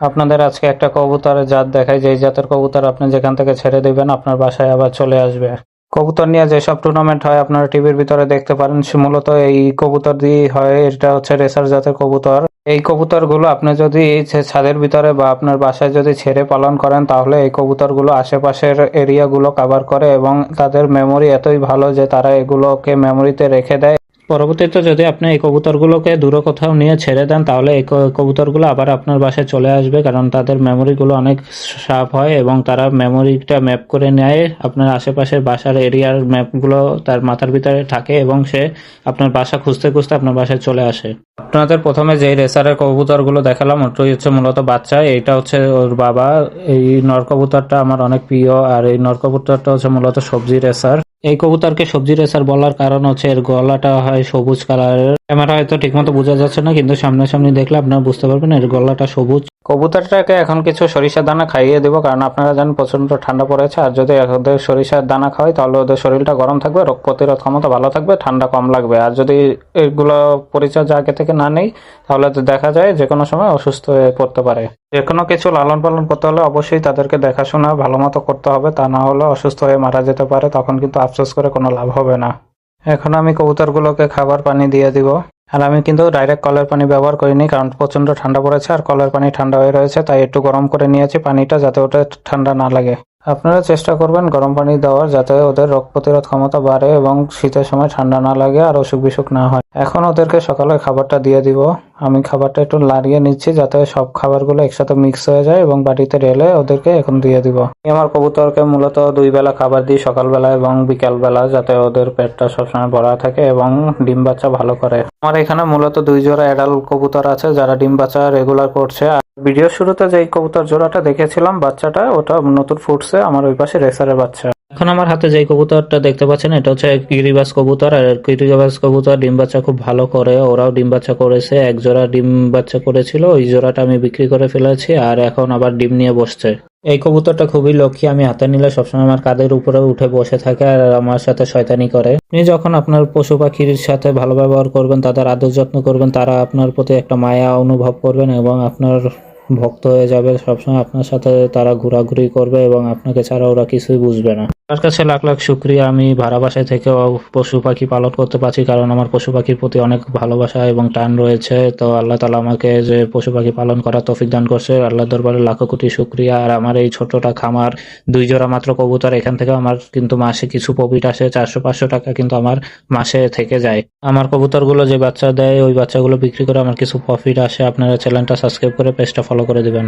আপনাদের আজকে একটা কবুতরের জাত দেখাই যে জাতের কবুতর আপনি যেখান থেকে ছেড়ে দিবেন, আপনার বাসায় আবার চলে আসবে। কবুতর নিয়ে যেসব টুর্নামেন্ট হয়, আপনারা টিভির ভিতরে দেখতে পারেন মূলত এই কবুতর দিয়ে হয়, এটা হচ্ছে রেসার জাতের কবুতর। এই কবুতরগুলো আপনি যদি ছাদের ভিতরে বা আপনার বাসায় যদি ছেড়ে পালন করেন, তাহলে এই কবুতরগুলো আশেপাশের এরিয়াগুলো কভার করে এবং তাদের মেমোরি এতই ভালো যে তারা এগুলোকে মেমোরিতে রেখে দেয়। পরবর্তীতে যদি আপনি এই কবুতরগুলোকে দূরে কোথাও নিয়ে ছেড়ে দেন, তাহলে এই কবুতরগুলো আবার আপনার বাসায় চলে আসবে, কারণ তাদের মেমোরিগুলো অনেক সাফ হয় এবং তারা মেমোরিটা ম্যাপ করে নেয় আপনার আশেপাশের বাসার এরিয়ার ম্যাপগুলো তার মাথার ভিতরে থাকে এবং সে আপনার বাসা খুঁজতে খুঁজতে আপনার বাসায় চলে আসে। আপনাদের প্রথমে যে রেসারের কবুতরগুলো দেখালাম, ওটাই হচ্ছে মূলত বাচ্চা। এইটা হচ্ছে ওর বাবা। এই নরকবুতরটা আমার অনেক প্রিয়, আর এই নরকবুতরটা হচ্ছে মূলত সবজি রেসার। এই কবুতরকে সবজি রেসার বলার কারণ হচ্ছে এর গলাটা হয় সবুজ কালারের। ক্যামেরা হয়তো ঠিকমতো বোঝা যাচ্ছে না, কিন্তু সামনাসামনি দেখলে আপনারা বুঝতে পারবেন এর গলাটা সবুজ। কবুতরটাকে এখন কিছু সরিষার দানা খাইয়ে দেবো, কারণ আপনারা জানেন প্রচণ্ড ঠান্ডা পড়েছে। আর যদি ওদের সরিষার দানা খাওয়াই, তাহলে ওদের শরীরটা গরম থাকবে, রোগ প্রতিরোধ ক্ষমতা ভালো থাকবে, ঠান্ডা কম লাগবে। আর যদি এগুলো পরিচর্যা আগে থেকে না নেই, তাহলে দেখা যায় যে কোনো সময় অসুস্থ হয়ে পড়তে পারে। যে কোনো কিছু লালন পালন করতে হলে অবশ্যই তাদেরকে দেখাশোনা, ভালো মতো করতে হবে। তা না হলে অসুস্থ হয়ে মারা যেতে পারে, তখন কিন্তু আফসোস করে কোনো লাভ হবে না। এখন আমি কবুতরগুলোকে খাবার পানি দিয়ে দিব। আর আমি কিন্তু ডাইরেক্ট কলের পানি ব্যবহার করিনি, কারণ প্রচণ্ড ঠান্ডা পড়েছে আর কলের পানি ঠান্ডা হয়ে রয়েছে, তাই একটু গরম করে নিয়েছি পানিটা যাতে ওটা ঠান্ডা না লাগে। আপনারা চেষ্টা করবেন গরম পানি দেওয়ার, যাতে ওদের রোগ প্রতিরোধ ক্ষমতা বাড়ে এবং শীতের সময় ঠান্ডা না লাগে আর অসুখ বিসুখ না হয়। এখন ওদেরকে সকালে খাবারটা দিয়ে দিব। আমি খাবারটা একটু লাড়িয়ে নিচ্ছি যাতে সব খাবারগুলো একসাথে মিক্স হয়ে যায় এবং বাটিতে ঢেলে ওদেরকে এখন দিয়ে দিব। আমি আমার কবুতরকে মূলত দুই বেলা খাবার দিই সকালবেলা এবং বিকালবেলা যাতে ওদের পেটটা সবসময় ভরা থাকে এবং ডিম বাচ্চা ভালো করে। আমার এখানে মূলত দুই জোড়া অ্যাডাল কবুতর আছে যারা ডিম বাচ্চা রেগুলার করছে। ভিডিও শুরুতে যে কবুতর জোড়াটা দেখেছিলাম বাচ্চাটা, ওটা নতুন ফুটছে, আমার ওই পাশে রেসারের বাচ্চা। এখন আমার হাতে যে কবুতরটা দেখতে পাচ্ছেন, এটা হচ্ছে কিরিবাস কবুতর, আর কিরিবাস কবুতর ডিম বাচ্চা খুব ভালো করে, ওরাও ডিম বাচ্চা করেছে, এক জোড়া ডিম বাচ্চা করেছিল, ওই জোড়াটা আমি বিক্রি করে ফেলেছি, আর এখন আবার ডিম নিয়ে বসছে। এই কবুতরটা খুবই লক্ষ্মী, আমি হাতে নিলে সবসময় আমার কাদের উপরে উঠে বসে থাকে, আর আমার সাথে শয়তানি করে। আপনি যখন আপনার পশু পাখির সাথে ভালো ব্যবহার করবেন, তাদের আদর যত্ন করবেন, তারা আপনার প্রতি একটা মায়া অনুভব করবেন, এবং আপনার ভক্ত হয়ে যাবে সবসময়, আপনার সাথে তারা ঘোরাঘুরি করবে, এবং আপনাকে ছাড়া ওরা কিছুই বুঝবে না। তার কাছে লাখ লাখ শুক্রিয়া। আমি ভাড়া বাসায় থেকেও পশু পাখি পালন করতে পারছি, কারণ আমার পশু পাখির প্রতি অনেক ভালোবাসা এবং টান রয়েছে। তো আল্লাহ তালা আমাকে যে পশু পাখি পালন করার তৌফিক দান করছে আল্লাহ দরবারে লাখো কোটি শুক্রিয়া। আর আমার এই ছোটটা খামার, দুই জোড়া মাত্র কবুতর, এখান থেকে আমার কিন্তু মাসে কিছু প্রফিট আসে। চারশো পাঁচশো টাকা কিন্তু আমার মাসে থেকে যায়। আমার কবুতরগুলো যে বাচ্চা দেয়, ওই বাচ্চাগুলো বিক্রি করে আমার কিছু প্রফিট আসে। আপনারা চ্যানেলটা সাবস্ক্রাইব করে পেজটা ফলো করে দিবেন।